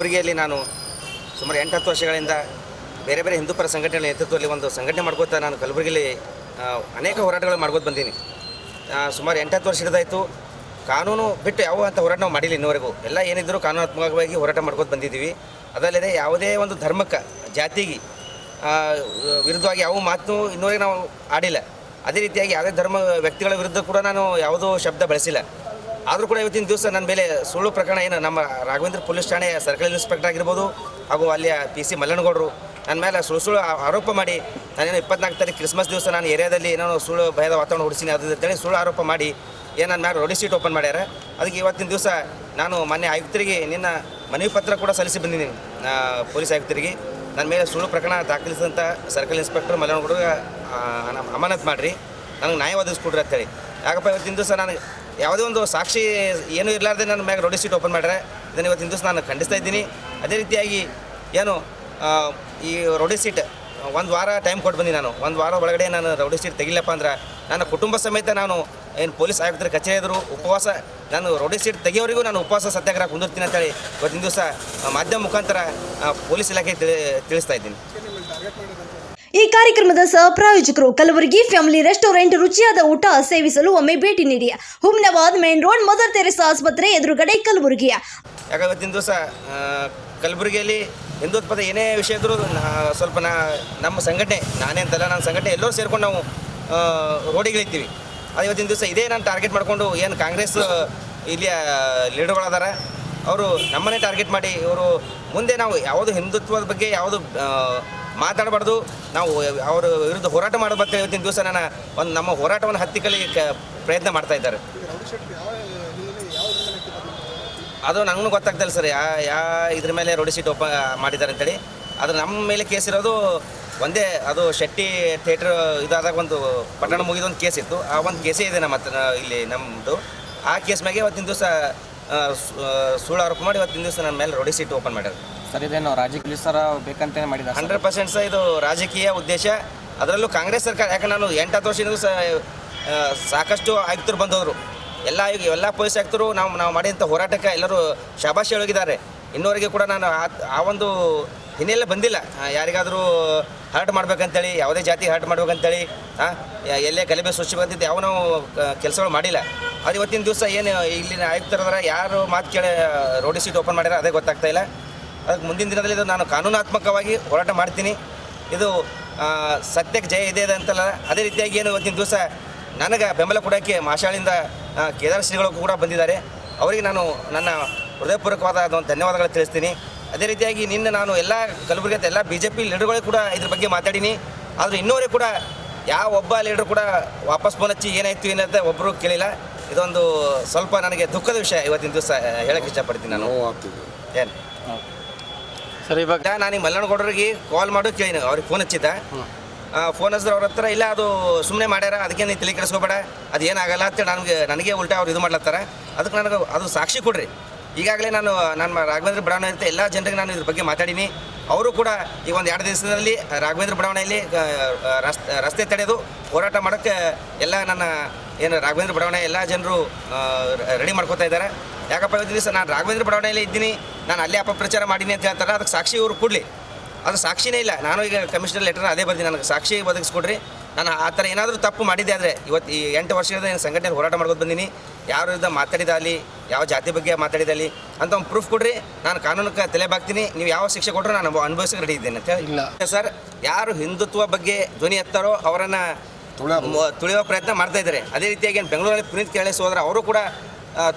ಕಲಬುರಗಿಯಲ್ಲಿ ನಾನು ಸುಮಾರು ಎಂಟು ಹತ್ತು ವರ್ಷಗಳಿಂದ ಬೇರೆ ಬೇರೆ ಹಿಂದೂ ಪರ ಸಂಘಟನೆಗಳ ನೇತೃತ್ವದಲ್ಲಿ ಒಂದು ಸಂಘಟನೆ ಮಾಡ್ಕೋತಾ ನಾನು ಕಲಬುರಗಿಯಲ್ಲಿ ಅನೇಕ ಹೋರಾಟಗಳು ಮಾಡ್ಕೋತ ಬಂದೀನಿ. ಸುಮಾರು ಎಂಟು ಹತ್ತು ವರ್ಷ ಹಿಡಿದಾಯಿತು. ಕಾನೂನು ಬಿಟ್ಟು ಯಾವ ಅಂತ ಹೋರಾಟ ನಾವು ಮಾಡಿಲ್ಲ ಇನ್ನೂವರೆಗೂ. ಎಲ್ಲ ಏನಿದ್ದರೂ ಕಾನೂನಾತ್ಮಕವಾಗಿ ಹೋರಾಟ ಮಾಡ್ಕೋತ ಬಂದಿದ್ದೀವಿ. ಅದಲ್ಲದೆ ಯಾವುದೇ ಒಂದು ಧರ್ಮಕ್ಕೆ, ಜಾತಿಗೆ ವಿರುದ್ಧವಾಗಿ ಯಾವ ಮಾತು ಇನ್ನೂವರೆಗೆ ನಾವು ಆಡಿಲ್ಲ. ಅದೇ ರೀತಿಯಾಗಿ ಯಾವುದೇ ಧರ್ಮ ವ್ಯಕ್ತಿಗಳ ವಿರುದ್ಧ ಕೂಡ ನಾನು ಯಾವುದೋ ಶಬ್ದ ಬಳಸಿಲ್ಲ. ಆದರೂ ಕೂಡ ಇವತ್ತಿನ ದಿವಸ ನನ್ನ ಮೇಲೆ ಸುಳ್ಳು ಪ್ರಕರಣ ಏನು, ನಮ್ಮ ರಾಘವೇಂದ್ರ ಪೊಲೀಸ್ ಠಾಣೆಯ ಸರ್ಕಲ್ ಇನ್ಸ್ಪೆಕ್ಟರ್ ಆಗಿರ್ಬೋದು ಹಾಗೂ ಅಲ್ಲಿಯ ಪಿ ಸಿ ಮಲ್ಲನಗೌಡರು ನನ್ನ ಮೇಲೆ ಸುಳ್ಳು ಸುಳ್ಳು ಆರೋಪ ಮಾಡಿ ನಾನೇನು ಇಪ್ಪತ್ನಾಲ್ಕು ತಾರೀಕು ಕ್ರಿಸ್ಮಸ್ ದಿವಸ ನಾನು ಏರಿಯಾದಲ್ಲಿ ಏನೋ ಸುಳ್ಳು ಭಯದ ವಾತಾವರಣ ಹುಡಿಸಿನಿ ಅದು ಅಂತೇಳಿ ಸುಳ್ಳು ಆರೋಪ ಮಾಡಿ ಏನು ನನ್ನ ಮೇಲೆ ರೋಡಿ ಸೀಟ್ ಓಪನ್ ಮಾಡ್ಯಾರ. ಅದಕ್ಕೆ ಇವತ್ತಿನ ದಿವಸ ನಾನು ಮೊನ್ನೆ ಆಯುಕ್ತರಿಗೆ ನಿನ್ನ ಮನವಿ ಪತ್ರ ಕೂಡ ಸಲ್ಲಿಸಿ ಬಂದಿದ್ದೀನಿ. ಪೊಲೀಸ್ ಆಯುಕ್ತರಿಗೆ. ನನ್ನ ಮೇಲೆ ಸುಳ್ಳು ಪ್ರಕರಣ ದಾಖಲಿಸಿದಂಥ ಸರ್ಕಲ್ ಇನ್ಸ್ಪೆಕ್ಟರ್ ಮಲ್ಲನಗೌಡರಿಗೆ ಅಮಾನತ್ ಮಾಡಿರಿ. ನನಗೆ ನ್ಯಾಯ ಒದಗಿಸ್ಕೊಡ್ರಿ ಅಂತೇಳಿ ಯಾಕಪ್ಪ ಇವತ್ತಿನ ದಿವಸ ನಾನು ಯಾವುದೇ ಒಂದು ಸಾಕ್ಷಿ ಏನೂ ಇರಲಾರ್ದೆ ನನ್ನ ಮ್ಯಾಗ ನೋಟಿಸ್ ಸೀಟ್ ಓಪನ್ ಮಾಡ್ಯಾರ ಇದನ್ನು ಇವತ್ತು ಹಿಂದೂಸ್ ನಾನು ಖಂಡಿಸ್ತಾ ಇದ್ದೀನಿ. ಅದೇ ರೀತಿಯಾಗಿ ಏನು ಈ ರೌಡಿ ಸೀಟ್, ಒಂದು ವಾರ ಟೈಮ್ ಕೊಟ್ಟು ಬಂದಿ ನಾನು. ಒಂದು ವಾರ ಒಳಗಡೆ ನಾನು ರೌಡಿ ಸೀಟ್ ತೆಗಿಲಪ್ಪ ಅಂದ್ರೆ, ನನ್ನ ಕುಟುಂಬ ಸಮೇತ ನಾನು ಏನು ಪೊಲೀಸ್ ಆಯುಕ್ತರ, ಕಚೇರಿ ಎದುರು ಉಪವಾಸ, ನಾನು ರೌಡಿ ಸೀಟ್ ತೆಗಿಯೋರಿಗೂ ನಾನು ಉಪವಾಸ ಸತ್ಯಾಗ್ರಹ ಕುಂದಿರ್ತೀನಿ ಅಂತೇಳಿ ಇವತ್ತಿನ ದಿವಸ ಮಾಧ್ಯಮ ಮುಖಾಂತರ ಪೊಲೀಸ್ ಇಲಾಖೆ ತಿಳಿ, ತಿಳಿಸ್ತಾ ಇದ್ದೀನಿ. ಈ ಕಾರ್ಯಕ್ರಮದ ಸಹ ಪ್ರಾಯೋಜಕರು ಕಲಬುರಗಿ ಫ್ಯಾಮಿಲಿ ರೆಸ್ಟೋರೆಂಟ್ ರುಚಿಯಾದ ಊಟ ಸೇವಿಸಲು ಒಮ್ಮೆ ಭೇಟಿ ನೀಡಿ. Humnabad main road, Mother Teresa ಆಸ್ಪತ್ರೆ ಎದುರುಗಡೆ ಕಲಬುರಗಿಯ. ದಿವಸ ಕಲಬುರಗಿಯಲ್ಲಿ ಹಿಂದುತ್ವದ ಏನೇ ವಿಷಯ ಇದ್ದರೂ ನಾ- ಸ್ವಲ್ಪ ನಾ, ನಮ್ಮ ಸಂಘಟನೆ, ನಾನೇ ಅಂತಲ್ಲ ನನ್ನ ಸಂಘಟನೆ ಎಲ್ಲರೂ ಸೇರ್ಕೊಂಡು ನಾವು ರೋಡಿಗಳಿರ್ತೀವಿ ಅದು ಇವತ್ತಿನ ದಿವಸ ಇದೇ ನಾನು ಟಾರ್ಗೆಟ್ ಮಾಡಿಕೊಂಡು ಏನು ಕಾಂಗ್ರೆಸ್ ಇಲ್ಲಿಯ ಲೀಡರ್ಗಳದಾರ, ಅವರು ನಮ್ಮನ್ನೇ ಟಾರ್ಗೆಟ್ ಮಾಡಿ, ಇವರು ಮುಂದೆ ನಾವು ಯಾವುದು ಹಿಂದುತ್ವದ ಬಗ್ಗೆ ಯಾವುದು ಮಾತಾಡಬಾರ್ದು. ನಾವು ಅವರ ವಿರುದ್ಧ ಹೋರಾಟ ಮಾಡಬೇಕು ಇವತ್ತಿನ ದಿವಸ ನಾನು ಒಂದು ನಮ್ಮ ಹೋರಾಟವನ್ನು ಹತ್ತಿಕ್ಕಲಿ ಕ ಪ್ರಯತ್ನ ಮಾಡ್ತಾ ಇದ್ದಾರೆ. ಅದು ನನಗೂ ಗೊತ್ತಾಗ್ತಿಲ್ಲ ಸರ್. ಯಾ ಯಾ ಇದ್ರ ಮೇಲೆ ರೋಡಿ ಸೀಟ್ ಓಪನ್ ಮಾಡಿದ್ದಾರೆ ಅಂತೇಳಿ. ಅದು ನಮ್ಮ ಮೇಲೆ ಕೇಸ್ ಇರೋದು ಒಂದೇ, ಅದು ಶೆಟ್ಟಿ ಥಿಯೇಟ್ರ್ ಇದಾದಾಗ ಒಂದು ಪಟ್ಟಣ ಮುಗಿದ ಒಂದು ಕೇಸ್ ಇತ್ತು. ಆ ಒಂದು ಕೇಸೇ ಇದೆ ನಮ್ಮ ಹತ್ರ, ಇಲ್ಲಿ ನಮ್ಮದು ಆ ಕೇಸ್ ಮ್ಯಾಗೆ ಇವತ್ತಿನ ದಿವಸ ಸುಳ್ಳು ಆರೋಪ ಮಾಡಿ ಇವತ್ತಿನ ದಿವಸ ನನ್ನ ಮೇಲೆ ರೋಡಿ ಸೀಟ್ ಓಪನ್ ಮಾಡ್ಯಾರ ಸರ್ ಇದೇನು ರಾಜಕೀಯ ಸರ ಬೇಕಂತ ಮಾಡಿದ್ದಾರೆ ಹಂಡ್ರೆಡ್ ಪರ್ಸೆಂಟ್ ಸಹ ಇದು ರಾಜಕೀಯ ಉದ್ದೇಶ. ಅದರಲ್ಲೂ ಕಾಂಗ್ರೆಸ್ ಸರ್ಕಾರ ಯಾಕೆ ನಾನು ಎಂಟು ಹತ್ತು ವರ್ಷದಿಂದ ಸಾಕಷ್ಟು ಆಯುಕ್ತರು ಬಂದವರು. ಎಲ್ಲ ಎಲ್ಲ ಪೊಲೀಸ್ ಆಯುಕ್ತರು ನಾವು ನಾವು ಮಾಡಿದಂಥ ಹೋರಾಟಕ್ಕೆ ಎಲ್ಲರೂ ಶಾಬಾಷಿ ಹೋಗಿದ್ದಾರೆ ಇನ್ನೂವರೆಗೆ ಕೂಡ ನಾನು ಆ ಒಂದು ಹಿನ್ನೆಲೆ ಬಂದಿಲ್ಲ. ಯಾರಿಗಾದರೂ ಹರ್ಟ್ ಮಾಡ್ಬೇಕಂತೇಳಿ, ಯಾವುದೇ ಜಾತಿ ಹರ್ಟ್ ಮಾಡ್ಬೇಕಂತೇಳಿ ಹಾಂ ಎಲ್ಲೇ ಗಲಭೆ ಸೃಷ್ಟಿ ಬಂದಿದ್ದು ಯಾವ ನಾವು ಕೆಲಸಗಳು ಮಾಡಿಲ್ಲ. ಅದು ಇವತ್ತಿನ ದಿವಸ ಏನು ಇಲ್ಲಿನ ಆಯುಕ್ತರದಾರ ಯಾರು ಮಾತು ಕೇಳಿ ರೋಡಿ ಸೀಟ್ ಓಪನ್ ಮಾಡ್ಯಾರ ಅದೇ ಗೊತ್ತಾಗ್ತಾ ಇಲ್ಲ. ಅದಕ್ಕೆ ಮುಂದಿನ ದಿನದಲ್ಲಿ ಇದು ನಾನು ಕಾನೂನಾತ್ಮಕವಾಗಿ ಹೋರಾಟ ಮಾಡ್ತೀನಿ. ಇದು ಸತ್ಯಕ್ಕೆ ಜಯ ಇದೆ ಅಂತಲ್ಲ. ಅದೇ ರೀತಿಯಾಗಿ ಏನು ಇವತ್ತಿನ ದಿವಸ ನನಗೆ ಬೆಂಬಲ ಕೊಡೋಕ್ಕೆ ಮಾಶಾಳಿಂದ ಕೇದಾರ ಶ್ರೀಗಳು ಕೂಡ ಬಂದಿದ್ದಾರೆ. ಅವರಿಗೆ ನಾನು ನನ್ನ ಹೃದಯಪೂರ್ವಕವಾದ ಒಂದು ಧನ್ಯವಾದಗಳು ತಿಳಿಸ್ತೀನಿ. ಅದೇ ರೀತಿಯಾಗಿ ನಿನ್ನೆ ನಾನು ಎಲ್ಲ ಕಲಬುರಗಿ ಎಲ್ಲ ಬಿ ಜೆ ಪಿ ಲೀಡರ್ಗಳು ಕೂಡ ಇದ್ರ ಬಗ್ಗೆ ಮಾತಾಡೀನಿ. ಆದರೆ ಇನ್ನೂರೇ ಕೂಡ ಯಾವ ಒಬ್ಬ ಲೀಡರ್ ಕೂಡ ವಾಪಸ್ ಫೋನ್ ಹಚ್ಚಿ ಏನಾಯ್ತು ಏನಂತ ಒಬ್ಬರು ಕೇಳಿಲ್ಲ. ಇದೊಂದು ಸ್ವಲ್ಪ ನನಗೆ ದುಃಖದ ವಿಷಯ ಇವತ್ತಿನ ದಿವಸ ಹೇಳಕ್ಕೆ ಇಷ್ಟಪಡ್ತೀನಿ ನಾನು. ಏನು? ಸರ್ ಇವಾಗ ನಾನು ಈ ಮಲ್ಲನಗೌಡರಿಗೆ ಕಾಲ್ ಮಾಡು ಕೇಳಿನ ಅವ್ರಿಗೆ ಫೋನ್ ಹಚ್ಚಿದ್ದೆ. ಫೋನ್ ಹಚ್ಚಿದ್ರೆ ಅವ್ರ ಹತ್ರ ಇಲ್ಲ ಅದು ಸುಮ್ಮನೆ ಮಾಡ್ಯಾರ ಅದಕ್ಕೆ ನೀವು ತಲೆ ಕೆಡಿಸ್ಕೋಬೇಡ ಅದು ಏನಾಗಲ್ಲ ಅಂತ ನನಗೆ ನನಗೆ ಉಲ್ಟಾ ಅವ್ರು ಇದು ಮಾಡ್ಲತ್ತಾರ. ಅದಕ್ಕೆ ನನಗೆ ಅದು ಸಾಕ್ಷಿ ಕೊಡ್ರಿ. ಈಗಾಗಲೇ ನಾನು ನಾನು ರಾಘವೇಂದ್ರ ಬಡಾವಣೆ ಅಂತ ಎಲ್ಲ ಜನರಿಗೆ ನಾನು ಇದ್ರ ಬಗ್ಗೆ ಮಾತಾಡೀನಿ. ಅವರು ಕೂಡ ಈ ಒಂದು ಎರಡು ದಿವಸದಲ್ಲಿ ರಾಘವೇಂದ್ರ ಬಡಾವಣೆಯಲ್ಲಿ ರಸ್ತೆ ತಡೆದು ಹೋರಾಟ ಮಾಡೋಕ್ಕೆ ಎಲ್ಲ ನನ್ನ ಏನು ರಾಘವೇಂದ್ರ ಬಡಾವಣೆ ಎಲ್ಲ ಜನರು ರೆಡಿ ಮಾಡ್ಕೋತಾ ಇದ್ದಾರೆ. ಯಾಕಪ್ಪ ಹೇಳ್ತೀನಿ ಸರ್ ನಾನು ರಾಘವೇಂದ್ರ ಬಡಾವಣೆಯಲ್ಲಿ ಇದ್ದೀನಿ ನಾನು ಅಲ್ಲೇ ಅಪಪ್ರಚಾರ ಮಾಡೀನಿ ಅಂತ ಹೇಳ್ತಾರೆ ಅದಕ್ಕೆ ಸಾಕ್ಷಿ ಇವರು ಕೊಡಲಿ. ಅದು ಸಾಕ್ಷಿನೇ ಇಲ್ಲ. ನಾನು ಈಗ ಕಮಿಷನರ್ ಲೆಟರ್ ಅದೇ ಬರ್ತೀನಿ ನನಗೆ ಸಾಕ್ಷಿ ಒದಗಿಸ್ಕೊಡ್ರಿ ನಾನು ಆ ಥರ ಏನಾದರೂ ತಪ್ಪು ಮಾಡಿದ್ದೆ ಆದರೆ ಇವತ್ತು ಈ ಎಂಟು ವರ್ಷದಿಂದ ಏನು ಸಂಘಟನೆ ಹೋರಾಟ ಮಾಡ್ಕೊಂಡು ಬಂದೀನಿ. ಯಾರ ವಿರುದ್ಧ ಮಾತಾಡಿದಾಗಲಿ ಯಾವ ಜಾತಿ ಬಗ್ಗೆ ಮಾತಾಡಿದಾಗಲಿ ಅಂತ ಒಂದು ಪ್ರೂಫ್ ಕೊಡ್ರಿ. ನಾನು ಕಾನೂನಕ್ಕೆ ತಲೆ ಬಾಗ್ತೀನಿ. ನೀವು ಯಾವ ಶಿಕ್ಷೆ ಕೊಟ್ಟರು ನಾನು ಅನುಭವಿಸಕ್ಕೆ ರೆಡಿ ಇದ್ದೇನೆ ಅಂತ ಇಲ್ಲ. ಸರ್ ಯಾರು ಹಿಂದುತ್ವ ಬಗ್ಗೆ ಧ್ವನಿ ಎತ್ತಾರೋ ಅವರನ್ನು ತುಳಿಯೋ ಪ್ರಯತ್ನ ಮಾಡ್ತಾ ಇದ್ದಾರೆ. ಅದೇ ರೀತಿಯಾಗಿ ಏನು ಬೆಂಗಳೂರಲ್ಲಿ ಪುನೀತ್ ಕೇಳಿಸೋದ್ರೆ ಅವರು ಕೂಡ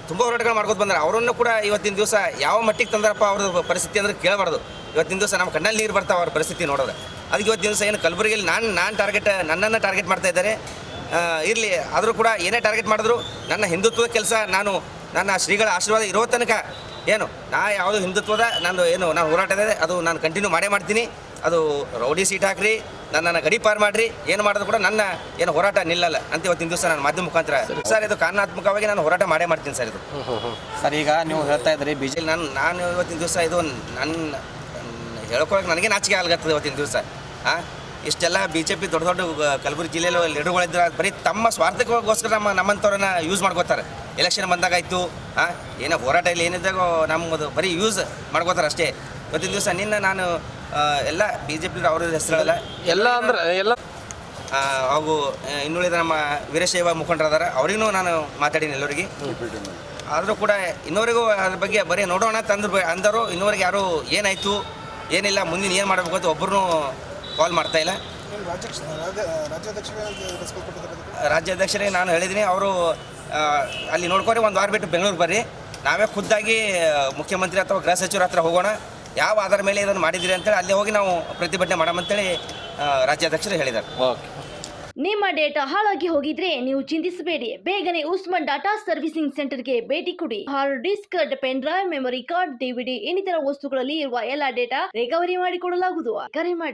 ತುಂಬ ಹೋರಾಟಗಳು ಮಾಡ್ಕೊಂಡು ಬಂದ್ರೆ. ಅವರನ್ನು ಕೂಡ ಇವತ್ತಿನ ದಿವಸ ಯಾವ ಮಟ್ಟಿಗೆ ತಂದ್ರಪ್ಪ ಅವ್ರ ಪರಿಸ್ಥಿತಿ ಅಂದ್ರೆ ಕೇಳಬಾರ್ದು. ಇವತ್ತಿನ ದಿವಸ ನಮ್ಮ ಕಣ್ಣಲ್ಲಿ ನೀರು ಬರ್ತಾವೆ ಅವ್ರ ಪರಿಸ್ಥಿತಿ ನೋಡಿದ್ರೆ ಅದಕ್ಕೆ ಇವತ್ತಿನ ದಿವಸ ಏನು ಕಲಬುರಗಿಯಲ್ಲಿ ನಾನು ನಾನು ಟಾರ್ಗೆಟ್ ನನ್ನನ್ನು ಟಾರ್ಗೆಟ್ ಮಾಡ್ತಾ ಇದ್ದಾರೆ. ಇರಲಿ, ಆದರೂ ಕೂಡ ಏನೇ ಟಾರ್ಗೆಟ್ ಮಾಡಿದ್ರು ನನ್ನ ಹಿಂದುತ್ವದ ಕೆಲಸ ನಾನು, ನನ್ನ ಶ್ರೀಗಳ ಆಶೀರ್ವಾದ ಇರೋ ತನಕ. ಏನು, ನಾ ಯಾವುದು ಹಿಂದುತ್ವದ ನಾನು ಏನು, ನಾನು ಹೋರಾಟ ಇದೆ, ಅದು ನಾನು ಕಂಟಿನ್ಯೂ ಮಾಡೇ ಮಾಡ್ತೀನಿ. ಅದು ರೌಡಿ ಸೀಟ್ ಹಾಕ್ರಿ. ನನ್ನನ್ನು ಗಡಿ ಪಾರು ಮಾಡ್ರಿ ಏನು ಮಾಡೋದು ಕೂಡ ನನ್ನ ಏನು ಹೋರಾಟ ನಿಲ್ಲಲ್ಲ ಅಂತ ಇವತ್ತಿನ ದಿವಸ ನಾನು ಮಾಧ್ಯಮ ಮುಖಾಂತರ. ಸರ್. ಇದು ಕಾನೂನಾತ್ಮಕವಾಗಿ ನಾನು ಹೋರಾಟ ಮಾಡೇ ಮಾಡ್ತೀನಿ ಸರ್ ಇದು. ಸರ್ ಈಗ ನೀವು ಹೇಳ್ತಾ ಇದ್ರಿ ಬಿ ಜೆ ಇಲ್ಲಿ ನಾನು ನಾನು ಇವತ್ತಿನ ದಿವಸ ಇದು ನನ್ನ ಹೇಳ್ಕೊಳಕ್ಕೆ ನನಗೆ ನಾಚಿಕೆ ಆಗ್ಲತ್ತದ ಇವತ್ತಿನ ದಿವಸ. ಹಾಂ ಇಷ್ಟೆಲ್ಲ ಬಿ ಜೆ ಪಿ ದೊಡ್ಡ ದೊಡ್ಡ ಕಲಬುರಗಿ ಜಿಲ್ಲೆಯಲ್ಲಿ ಲೀಡರ್ಗಳಿದ್ರೆ ಬರೀ ತಮ್ಮ ಸ್ವಾರ್ಥಕ್ಕೋಸ್ಕರ ನಮ್ಮ ನಮ್ಮಂಥವ್ರನ್ನ ಯೂಸ್ ಮಾಡ್ಕೋತಾರೆ. ಎಲೆಕ್ಷನ್ ಬಂದಾಗಾಯ್ತು ಹಾಂ ಏನೋ ಹೋರಾಟ ಇಲ್ಲಿ ಏನಿದ್ದಾಗ ನಮ್ಮದು ಬರೀ ಯೂಸ್ ಮಾಡ್ಕೋತಾರೆ ಅಷ್ಟೇ. ಇವತ್ತಿನ ದಿವಸ ನಿನ್ನ ನಾನು ಎಲ್ಲ ಬಿ ಜೆ ಪಿ ಅವ್ರ ಹೆಸರಲ್ಲ. ಎಲ್ಲ ಅಂದ್ರೆ ಎಲ್ಲ ಹಾಗೂ ಇನ್ನುಳಿದ ನಮ್ಮ ವೀರಶೈವ ಮುಖಂಡರದಾರ ಅವ್ರಿಗೂ ನಾನು ಮಾತಾಡೀನಿ ಎಲ್ಲರಿಗೆ. ಆದರೂ ಕೂಡ ಇನ್ನೋರಿಗೂ ಅದ್ರ ಬಗ್ಗೆ ಬರೀ ನೋಡೋಣ ತಂದ್ರು ಅಂದರು ಇನ್ನೋರಿಗೆ ಯಾರು ಏನಾಯಿತು ಏನಿಲ್ಲ ಮುಂದಿನ ಏನು ಮಾಡಬೇಕು ಅಂತ ಒಬ್ಬರು ಕಾಲ್ ಮಾಡ್ತಾ ಇಲ್ಲ. ರಾಜ್ಯಾಧ್ಯಕ್ಷರಿಗೆ ನಾನು ಹೇಳಿದ್ದೀನಿ ಅವರು ಅಲ್ಲಿ ನೋಡ್ಕೊರಿ ಒಂದು ವಾರ ಬಿಟ್ಟು ಬೆಂಗಳೂರಿಗೆ ಬರ್ರಿ. ನಾವೇ ಖುದ್ದಾಗಿ ಮುಖ್ಯಮಂತ್ರಿ ಅಥವಾ ಗೃಹ ಸಚಿವರ ಹತ್ರ ಹೋಗೋಣ. ಯಾವ ಆಧಾರ ಮೇಲೆ ಇದನ್ನು ಮಾಡಿದಿರಿ ಅಂತೇಳಿ ಅಲ್ಲಿ ಹೋಗಿ ನಾವು ಪ್ರತಿಭಟನೆ ಮಾಡಮಂತೇಳಿ ರಾಜ್ಯಾಧ್ಯಕ್ಷರು ಹೇಳಿದ್ದಾರೆ. ಓಕೆ. ನಿಮ್ಮ ಡೇಟಾ ಹಾಳಾಗಿ ಹೋಗಿದ್ರೆ ನೀವು ಚಿಂತಿಸಬೇಡಿ. ಬೇಗನೆ ಉಸ್ಮಾನ್ ಡಾಟಾ ಸರ್ವಿಸಿಂಗ್ ಸೆಂಟರ್ಗೆ ಭೇಟಿ ಕೊಡಿ. Hard disk pen drive memory card DVD ಇನ್ನಿತರ ವಸ್ತುಗಳಲ್ಲಿ ಇರುವ ಎಲ್ಲಾ ಡೇಟಾ ರಿಕವರಿ ಮಾಡಿಕೊಡಲಾಗುವುದು. ಕರೆ ಮಾಡಿ.